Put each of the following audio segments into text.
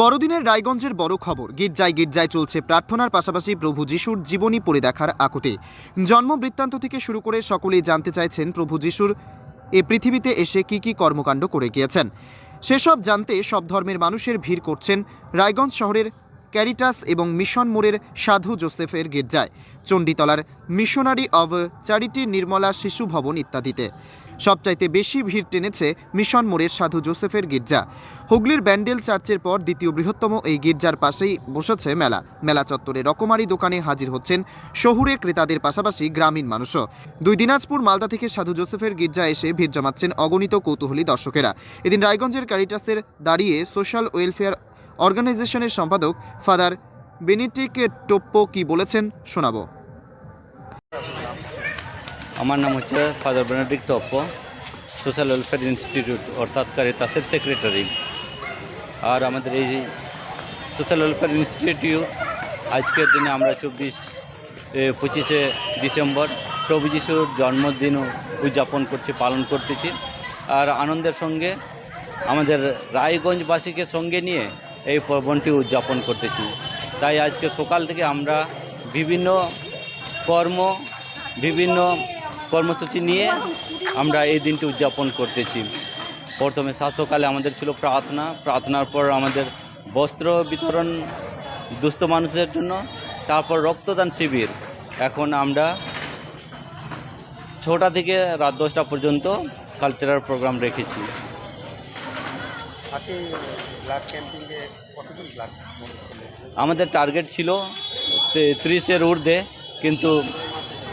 বড়দিনের রায়গঞ্জের বড় খবর, গির্জায় গির্জায় চলছে প্রার্থনার পাশাপাশি প্রভু যিশুর জীবনী পড়ে দেখার আকুতি। জন্ম বৃত্তান্ত থেকে শুরু করে সকলেই জানতে চাইছেন প্রভু যিশুর এ পৃথিবীতে এসে কি কি কর্মকাণ্ড করে গিয়েছেন। সেসব জানতে সব ধর্মের মানুষের ভিড় করছেন রায়গঞ্জ শহরের ক্যারিটাস এবং মিশন মোড়ের সাধু জোসেফের গির্জায়, চণ্ডীতলার missionary of charity Nirmala Shishu Bhavan ইত্যাদিতে। সবচাইতে বেশি ভিড় টেনেছে মিশন মোড়ের সাধু জোসেফের গির্জা। হুগলির ব্যান্ডেল চার্চের পর দ্বিতীয় বৃহত্তম এই গির্জার পাশেই বসেছে মেলা। মেলা চত্বরে রকমারি দোকানে হাজির হচ্ছেন শহুরে ক্রেতাদের পাশাপাশি গ্রামীণ মানুষও। দুই দিনাজপুর মালদা থেকে সাধু জোসেফের গির্জা এসে ভিড় জমাচ্ছেন অগণিত কৌতূহলী দর্শকেরা। এদিন রায়গঞ্জের ক্যারিটাসের দাঁড়িয়ে সোশ্যাল ওয়েলফেয়ার অর্গানাইজেশনের সম্পাদক ফাদার বেনিটিক টোপ্পো কি বলেছেন শোনাবো। আমার নাম হচ্ছে father Benedict Toppo social welfare institute, অর্থাৎ কারিতাসের সেক্রেটারি। আর আমাদের এই সোশ্যাল ওয়েলফেয়ার ইনস্টিটিউট, আজকের দিনে আমরা চব্বিশ পঁচিশে ডিসেম্বর প্রভু যিশুর জন্মদিন উদযাপন করছি, পালন করতেছি। আর আনন্দের সঙ্গে আমাদের রায়গঞ্জবাসীকে সঙ্গে নিয়ে এই পর্বণটি উদযাপন করতেছি। তাই আজকে সকাল থেকে আমরা বিভিন্ন কর্ম, বিভিন্ন কর্মসূচি নিয়ে আমরা এই দিনটি উদযাপন করতেছি। প্রথমে সাত সকালে আমাদের ছিল প্রার্থনা। প্রার্থনার পর আমাদের বস্ত্র বিতরণ দুস্থ মানুষদের জন্য তারপর রক্তদান শিবির। এখন আমরা ছটা থেকে রাত দশটা পর্যন্ত কালচারাল প্রোগ্রাম রেখেছি। আমাদের টার্গেট ছিল ত্রিশের ঊর্ধ্বে কিন্তু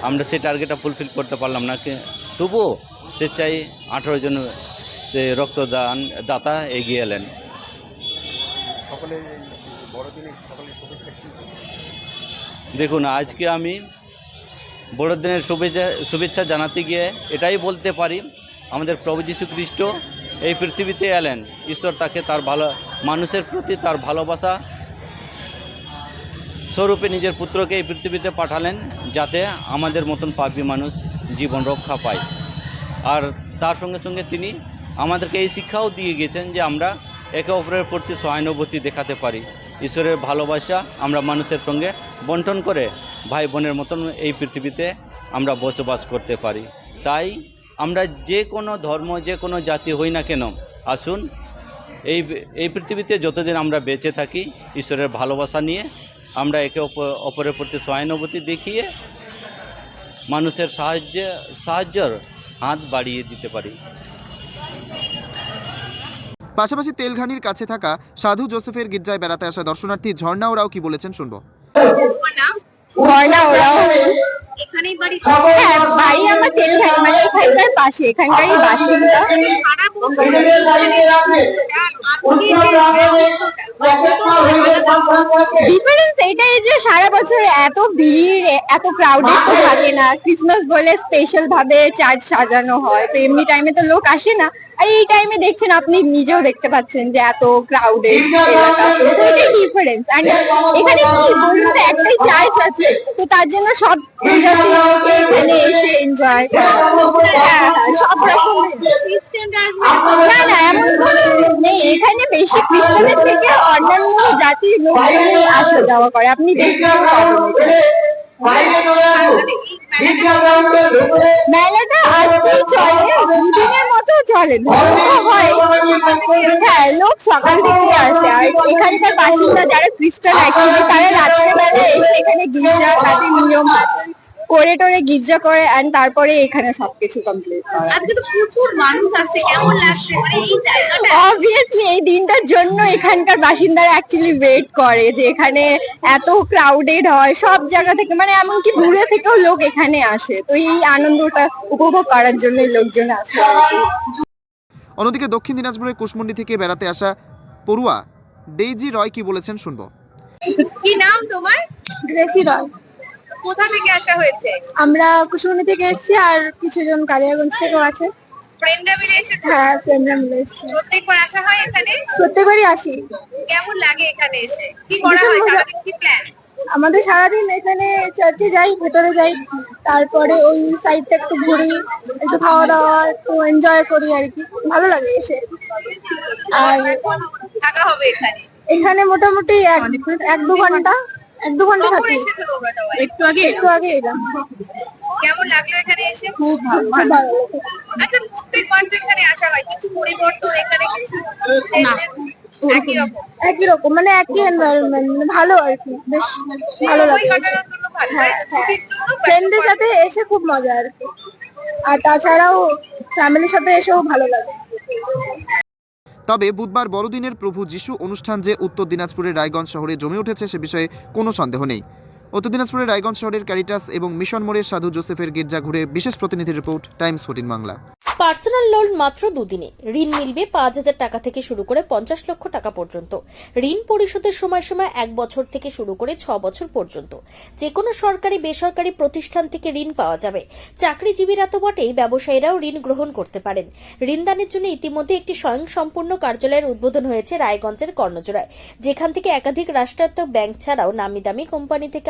আমরা সেই টার্গেটটা ফুলফিল করতে পারলাম না তবুও স্বেচ্ছায় আঠারো জন সে রক্তদান দাতা এগিয়ে এলেন। সকলে বড়দিনে সকলের শুভেচ্ছা দেখুন আজকে আমি বড়দিনের শুভেচ্ছা শুভেচ্ছা জানাতে গিয়ে এটাই বলতে পারি আমাদের প্রভু যীশু খ্রিস্ট এই পৃথিবীতে এলেন। ঈশ্বর তাকে তার ভালো মানুষের প্রতি তার ভালোবাসা স্বরূপে নিজের পুত্রকে এই পৃথিবীতে পাঠালেন যাতে আমাদের মতন পাপী মানুষ জীবন রক্ষা পায়। আর তার সঙ্গে সঙ্গে তিনি আমাদেরকে এই শিক্ষাও দিয়ে গেছেন যে আমরা একে অপরের প্রতি সহানুভূতি দেখাতে পারি। ঈশ্বরের ভালোবাসা আমরা মানুষের সঙ্গে বন্টন করে ভাই বোনের মতন এই পৃথিবীতে আমরা বসবাস করতে পারি। তাই আমরা যে কোনো ধর্ম, যে কোনো জাতি হই না কেন, আসুন এই এই পৃথিবীতে যতদিন আমরা বেঁচে থাকি, ঈশ্বরের ভালোবাসা নিয়ে আমরা একে অপরের প্রতি সহানুভূতি দেখিয়ে মানুষের সাহায্যে সাহায্যর হাত বাড়িয়ে দিতে পারি। পাশাপাশি তেলঘানির কাছে থাকা সাধু জোসেফের গির্জায় বেড়াতে আসা দর্শনার্থী ঝর্ণা ওরাও কি বলেছেন শুনব। ঝর্ণা ওরাও এখানেই বাড়ি। হ্যাঁ বাড়ি আমার তেলঘাট মানে এখানকার পাশে এখানকারই বাসিন্দা। ডিফারেন্স এটাই যে সারা বছর এত ভিড় এত ক্রাউডেড তো থাকে না। ক্রিসমাস বলে স্পেশাল ভাবে চার্চ সাজানো হয়। তো এমনি টাইমে তো লোক আসে না। আর এই টাইমে দেখছেন আপনি নিজেও দেখতে পাচ্ছেন যে এত ক্রাউডেড এলাকা। তো এটাই ডিফারেন্স আর এখানে কি বলুন তো একটাই চার্চ আছে তো তার জন্য সব প্রজাতির লোকে এখানে এসে এনজয় হ্যাঁ হ্যাঁ সব রকম না না এমন নেই। এখানে বেশি খ্রিস্টানের থেকে অন্যান্য জাতির লোকজনই আসা যাওয়া করে। আপনি দেখতেও পাবেন মেলাটা চলে, দুদিনের মতো চলে। হয় হ্যাঁ লোক সকাল থেকে আসে। আর এখানকার বাসিন্দা যারা খ্রিস্টান অ্যাকচুয়ালি তারা রাত্রেবেলা এসে এখানে গির্জা, তাদের নিয়ম আছে। করে টরে গির্জা করে এন্ড তারপরে এখানে সবকিছু কমপ্লিট করে। আজকে তো প্রচুর মানুষ আসছে কেমন লাগছে? মানে এই জায়গাটা অবভিয়াসলি এই দিনটার জন্য এখানকার বাসিন্দারা অ্যাকচুয়ালি ওয়েট করে যে এখানে এত ক্রাউডেড হয় সব জায়গা থেকে মানে এমনকি দূরে থেকেও লোক এখানে আসে। তো এই আনন্দটা উপভোগ করার জন্যই লোকজন আসে। অন্যদিকে দক্ষিণ দিনাজপুরের কুশমন্ডি থেকে বেড়াতে আসা পড়ুয়া ডেইজি রয় কি বলেছেন শুনব। কি নাম তোমার? গ্রেসি রয়। কোথা থেকে আসা হয়েছে? আমরা কুসুমনি থেকে এসেছি আর কিছুজন কালিয়াগঞ্জ থেকেও আছে। ফ্রেন্ডরা মিলে এসেছ? হ্যাঁ ফ্রেন্ডরা মিলে এসেছি। প্রত্যেকবার আসা হয় এখানে? প্রত্যেকবারই আসি। কেমন লাগে এখানে এসে? কি করা হয়? সারাদিন কি প্ল্যান আমাদের সারাদিন এখানে চার্চে যাই ভেতরে যাই তারপরে ওই সাইডটা একটু ঘুরি একটু খাওয়া দাওয়া একটু এনজয় করি আর কি। ভালো লাগে এসে। আর থাকা হবে এখানে। এখানে মোটামুটি এক এক দু ঘণ্টা। এক দু ঘণ্টা থাকি একটু আগে একটু আগে এলাম। কেমন লাগল এখানে এসে? খুব ভালো আচ্ছা প্রত্যেকবার তো এখানে আসা হয় কিছু পরিবর্তন এখানে কিছু একই রকম? মানে একই এনভায়রনমেন্ট ভালো আর কি বেশ ভালো লাগে। ভালো হ্যাঁ, ফ্রেন্ডদের সাথে এসে খুব মজা আর কি। আর তাছাড়াও ফ্যামিলির সাথে এসেও ভালো লাগে। তবে বুধবার বড়দিনের প্রভু যিশু অনুষ্ঠান যে উত্তর দিনাজপুরের রায়গঞ্জ শহরে জমে উঠেছে সে বিষয়ে কোনো সন্দেহ নেই। উত্তর দিনাজপুরের রায়গঞ্জ শহরের ক্যারিটাস এবং মিশন মোড়ের সাধু জোসেফের গির্জা ঘুরে বিশেষ প্রতিনিধি report, Times fourteen Bangla. Personal loan মাত্র দুদিনে। ঋণ মিলবে পাঁচ হাজার টাকা থেকে শুরু করে পঞ্চাশ লক্ষ টাকা পর্যন্ত। ঋণ পরিশোধের সময়সীমা এক বছর থেকে শুরু করে ছ বছর পর্যন্ত। যে কোনো সরকারি, বেসরকারি প্রতিষ্ঠান থেকে ঋণ পাওয়া যাবে। চাকরিজীবীরা তো বটেই ব্যবসায়ীরাও ঋণ গ্রহণ করতে পারেন। ঋণদানের জন্য ইতিমধ্যে একটি স্বয়ং সম্পূর্ণ কার্যালয়ের উদ্বোধন হয়েছে রায়গঞ্জের কর্ণজোড়ায়। যেখান থেকে একাধিক রাষ্ট্রায়ত্ত ব্যাংক ছাড়াও নামি দামি কোম্পানি থেকে